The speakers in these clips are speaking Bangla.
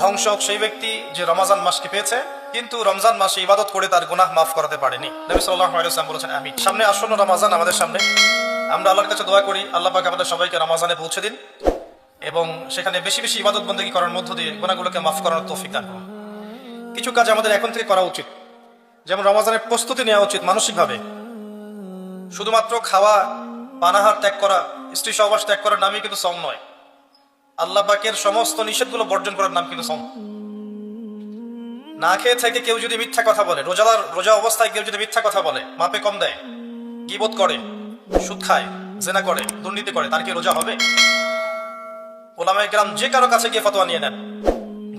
ধ্বংস সেই ব্যক্তি যে রমজান মাসকে পেয়েছে, কিন্তু রমজান মাসে ইবাদত করে তার গুনাহ মাফ করাতে পারেনি। বলেছেন আমি সামনে আসন্ন রমজান আমাদের সামনে। আমরা আল্লাহর কাছে দোয়া করি, আল্লাহ পাক আমাদের সবাইকে রমজানে পৌঁছে দিন এবং সেখানে বেশি বেশি ইবাদত বন্দী করার মধ্য দিয়ে গুনাহগুলোকে মাফ করার তৌফিক দান করুন। কিছু কাজ আমাদের এখন থেকে করা উচিত। যেমন রমাজানের প্রস্তুতি নেওয়া উচিত মানসিকভাবে। শুধুমাত্র খাওয়া, পানাহার ত্যাগ করা, স্ত্রী সহবাস ত্যাগ করার নামই কিন্তু সম নয়। আল্লাহ পাকের সমস্ত নিষেধগুলো বর্জন করার নাম কিন্তু সম। না খেয়ে থেকে কেউ যদি মিথ্যা কথা বলে, রোজাদার, রোজা অবস্থায় কেউ যদি মিথ্যা কথা বলে, মাপে কম দেয় গিবোধ করে, সুদ খায়, জেনা করে, দুর্নীতি করে, তার কি রোজা হবে? ওলামায় গ্রাম যে কারও কাছে গিয়ে ফতোয়া নিয়ে নেন।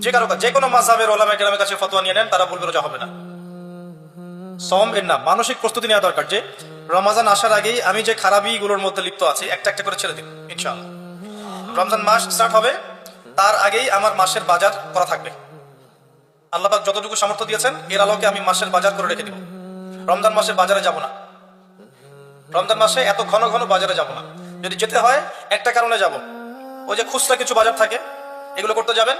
যে কারও যে কোনো মাঝাবের ওলামায় গ্রামের কাছে ফতোয়া নিয়ে নেন, তারা বলবে রোজা হবে না। সম এর না মানসিক প্রস্তুতি নেওয়া দরকার যে, রমাজান আসার আগেই আমি যে খারাপিগুলোর মধ্যে লিপ্ত আছি একটা একটা করে ছেড়ে দিন, ইনশাআল্লাহ। রমজান মাস স্টার্ট হবে, তার আগেই আমার মাসের বাজার করা থাকবে। আল্লাহ যতটুকু সামর্থ্য দিয়েছেন, এর আলোকে আমি মাসের বাজার করে রেখে দিব। রমজান মাসে বাজারে যাব না। রমজান মাসে এত ঘন ঘন বাজারে যাব না। যদি যেতে হয়, একটা কারণে যাব। ওই যে খুচরা কিছু বাজার থাকে, এগুলো করতে যাবেন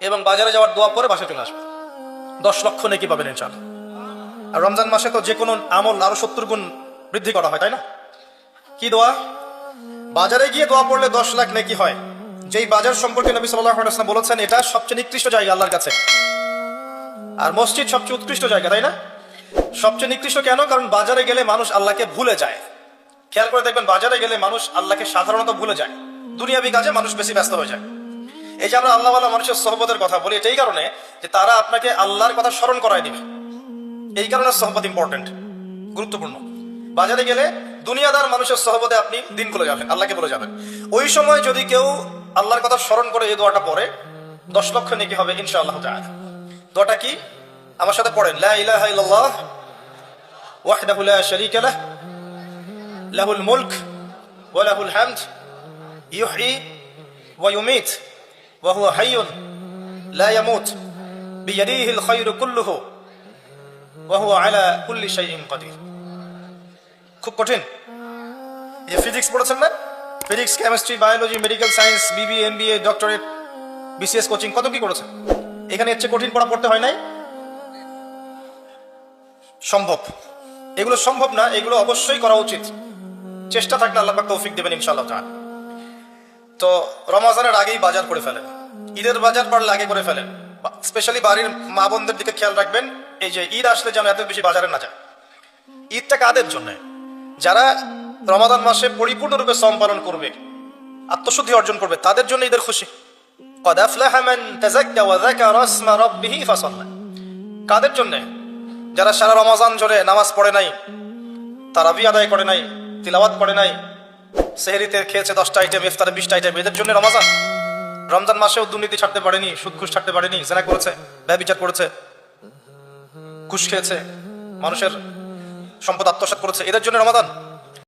এবং বাজারে যাওয়ার দোয়া পরে বাসায় চলে আসবেন। দশ লক্ষ নাকি পাবেন ইনশাআল্লাহ। আর রমজান মাসে তো যে কোনো আমল আরও সত্তর গুণ বৃদ্ধি করা হয়, তাই না? কি দোয়া? বাজারে গিয়ে দোয়া পড়লে দশ লাখ নাকি হয়। যেই বাজার সম্পর্কে নবী সাল্লাহ আসলাম বলেছেন, এটা সবচেয়ে নিকৃষ্ট জায়গা আল্লাহর কাছে। আর মসজিদ সবচেয়ে উৎকৃষ্ট জায়গা, তাই না? সবচেয়ে নিকৃষ্ট কেন? কারণ বাজারে গেলে মানুষ আল্লাহকে ভুলে যায়। খেয়াল করে দেখবেন, বাজারে গেলে মানুষ আল্লাহকে সাধারণত ভুলে যায়। দুনিয়াবি কাজে মানুষ বেশি ব্যস্ত হয়ে যায়। এই যে আমরা আল্লাহওয়ালা মানুষের সহবতের কথা বলি, এটা এই কারণে যে তারা আপনাকে আল্লাহর কথা স্মরণ করায় দিবে। এই কারণে সহবত ইম্পর্টেন্ট গুরুত্বপূর্ণ। বাজারে গেলে দুনিয়াদার মানুষের সহবতে আপনি দিন খুলে যাবেন, আল্লাহকে বলে যাবেন। ওই সময় যদি কেউ আল্লাহর কথা স্মরণ করে এই দোয়াটা পড়ে, দশ লক্ষ নেকি হবে, ইনশাআল্লাহ তাআলা। দোয়াটা কি? আমার সাথে পড়েন, লা ইলাহা ইল্লাল্লাহ, ওয়াহদাহু লা শারীকা লাহ, লাহুল মুলক ওয়া লাহুল হামদ, ইউহয়ি ওয়া ইউমীত ওয়া হুয়া হাইয়ুন লা ইয়ামুত, বিয়াদিহিল খায়রু কুল্লুহু ওয়াহু আলা কুল্লি শাইইন কাদির। খুব কঠিন। যে ফিজিক্স পড়েছেন না? Physics chemistry biology medical science BB MBA doctorate BCS coaching কত কি করেছেন? এখানে হচ্ছে কঠিন পড়া পড়তে হয় নাই? সম্ভব। এগুলো সম্ভব না, এগুলো অবশ্যই করা উচিত। চেষ্টা থাকলে আল্লাহ তৌফিক দেবেন ইনশাআল্লাহ তাআলা। তো রমাজানের আগেই বাজার করে ফেলেন। ঈদের বাজার পারলে আগে করে ফেলেন। স্পেশালি বাড়ির মা বোনদের দিকে খেয়াল রাখবেন, এই যে ঈদ আসলে যেন এত বেশি বাজারে না যায়। ঈদটা কাদের জন্য? যারা রমাদান মাসে পরিপূর্ণরূপে সম পালন করবে, আত্মশুদ্ধি অর্জন করবে, তাদের জন্য ঈদের খুশি। কাদের জন্য? যারা সারা রমাজান জোরে নামাজ পড়ে নাই তারা বি আদায় করে নাই, তিলাওয়াত পড়ে নাই, সেহেরিতে খেয়েছে দশটা আইটেম ইফতারে বিশটা আইটেম এদের জন্য রমাজান। রমজান মাসেও দুর্নীতি ছাড়তে পারেনি সুদঘুষ ছাড়তে পারেনি, জেনা করেছে, ব্যবচার করেছে, ঘুষ খেয়েছে, মানুষের সম্পদ আত্মসাত করেছে। এদের জন্য রমাদান।